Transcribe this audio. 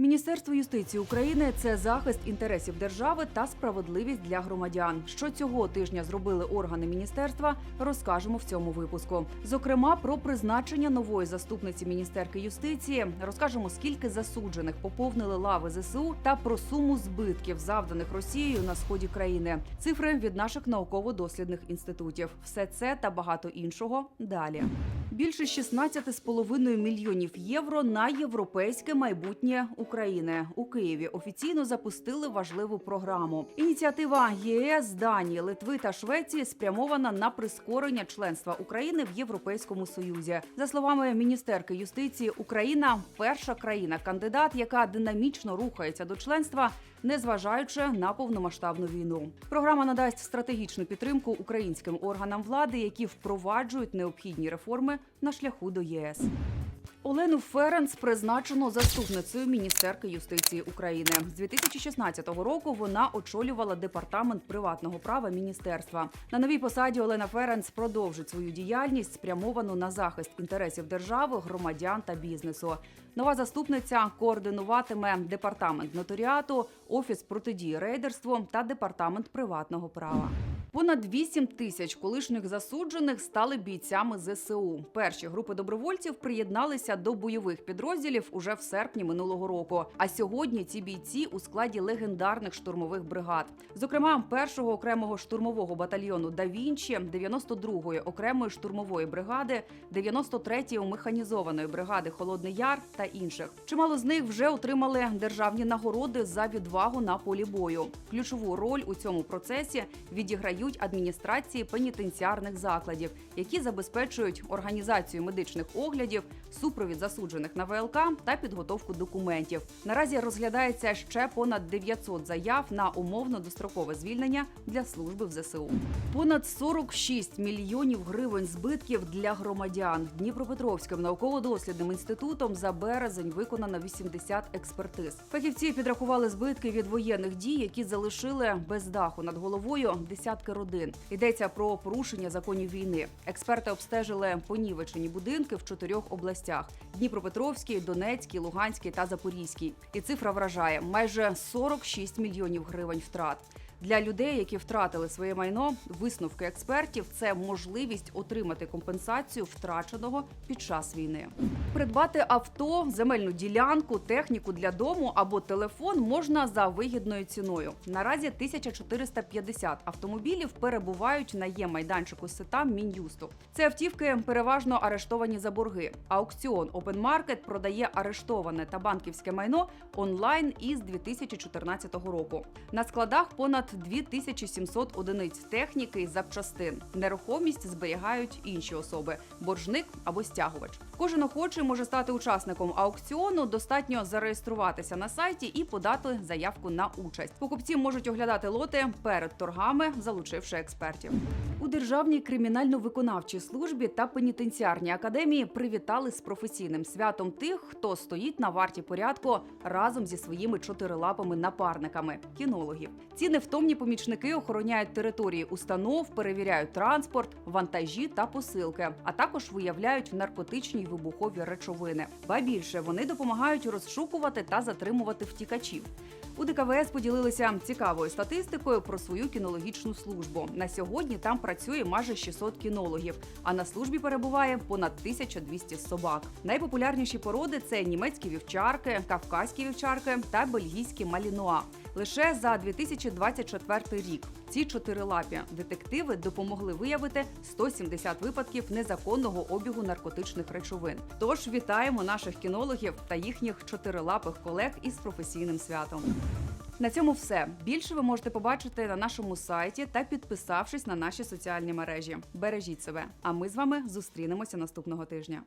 Міністерство юстиції України це захист інтересів держави та справедливість для громадян. Що цього тижня зробили органи міністерства, розкажемо в цьому випуску. Зокрема, про призначення нової заступниці міністерки юстиції, розкажемо, скільки засуджених поповнили лави ЗСУ та про суму збитків, завданих Росією на сході країни. Цифри від наших науково-дослідних інститутів. Все це та багато іншого далі. Більше 16,5 мільйонів євро на європейське майбутнє України у Києві. Офіційно запустили важливу програму. Ініціатива ЄС, Данії, Литви та Швеції спрямована на прискорення членства України в Європейському Союзі. За словами міністерки юстиції, Україна перша країна-кандидат, яка динамічно рухається до членства, незважаючи на повномасштабну війну. Програма надасть стратегічну підтримку українським органам влади, які впроваджують необхідні реформи на шляху до ЄС. Олену Ференц призначено заступницею міністерки юстиції України. З 2016 року вона очолювала департамент приватного права міністерства. На новій посаді Олена Ференц продовжить свою діяльність, спрямовану на захист інтересів держави, громадян та бізнесу. Нова заступниця координуватиме департамент нотаріату, офіс протидії рейдерству та департамент приватного права. Понад 8 тисяч колишніх засуджених стали бійцями ЗСУ. Перші групи добровольців приєдналися до бойових підрозділів уже в серпні минулого року. А сьогодні ці бійці у складі легендарних штурмових бригад, зокрема, першого окремого штурмового батальйону Да Вінчі, 92-ї окремої штурмової бригади, 93-ї механізованої бригади Холодний Яр та інших. Чимало з них вже отримали державні нагороди за відвагу на полі бою. Ключову роль у цьому процесі відіграють адміністрації пенітенціарних закладів, які забезпечують організацію медичних оглядів, супровід засуджених на ВЛК та підготовку документів. Наразі розглядається ще понад 900 заяв на умовно дострокове звільнення для служби в ЗСУ. Понад 46 мільйонів гривень збитків для громадян. Дніпропетровським науково-дослідним інститутом за березень виконано 80 експертиз. Фахівці підрахували збитки від воєнних дій, які залишили без даху над головою десятки родин. Йдеться про порушення законів війни. Експерти обстежили понівечені будинки в чотирьох областях: Дніпропетровській, Донецькій, Луганській та Запорізькій. І цифра вражає майже 46 мільйонів гривень втрат. Для людей, які втратили своє майно, висновки експертів це можливість отримати компенсацію втраченого під час війни. Придбати авто, земельну ділянку, техніку для дому або телефон можна за вигідною ціною. Наразі 1450 автомобілів перебувають на є-майданчику сета Мін'юсту. Це автівки переважно арештовані за борги. Аукціон Open Market продає арештоване та банківське майно онлайн із 2014 року. На складах понад 2700 одиниць техніки і запчастин. Нерухомість зберігають інші особи боржник або стягувач. Кожен охочий може стати учасником аукціону. Достатньо зареєструватися на сайті і подати заявку на участь. Покупці можуть оглядати лоти перед торгами, залучивши експертів. У державній кримінально-виконавчій службі та пенітенціарній академії привітали з професійним святом тих, хто стоїть на варті порядку разом зі своїми чотирилапими напарниками кінологів. Ці невтомні помічники охороняють території установ, перевіряють транспорт, вантажі та посилки, а також виявляють наркотичні вибухові речовини. Ба більше вони допомагають розшукувати та затримувати втікачів. У ДКВС поділилися цікавою статистикою про свою кінологічну службу. На сьогодні там працює майже 600 кінологів, а на службі перебуває понад 1200 собак. Найпопулярніші породи це німецькі вівчарки, кавказькі вівчарки та бельгійські малінуа. Лише за 2024 рік ці чотирилапі детективи допомогли виявити 170 випадків незаконного обігу наркотичних речовин. Тож вітаємо наших кінологів та їхніх чотирилапих колег із професійним святом. На цьому все. Більше ви можете побачити на нашому сайті та підписавшись на наші соціальні мережі. Бережіть себе. А ми з вами зустрінемося наступного тижня.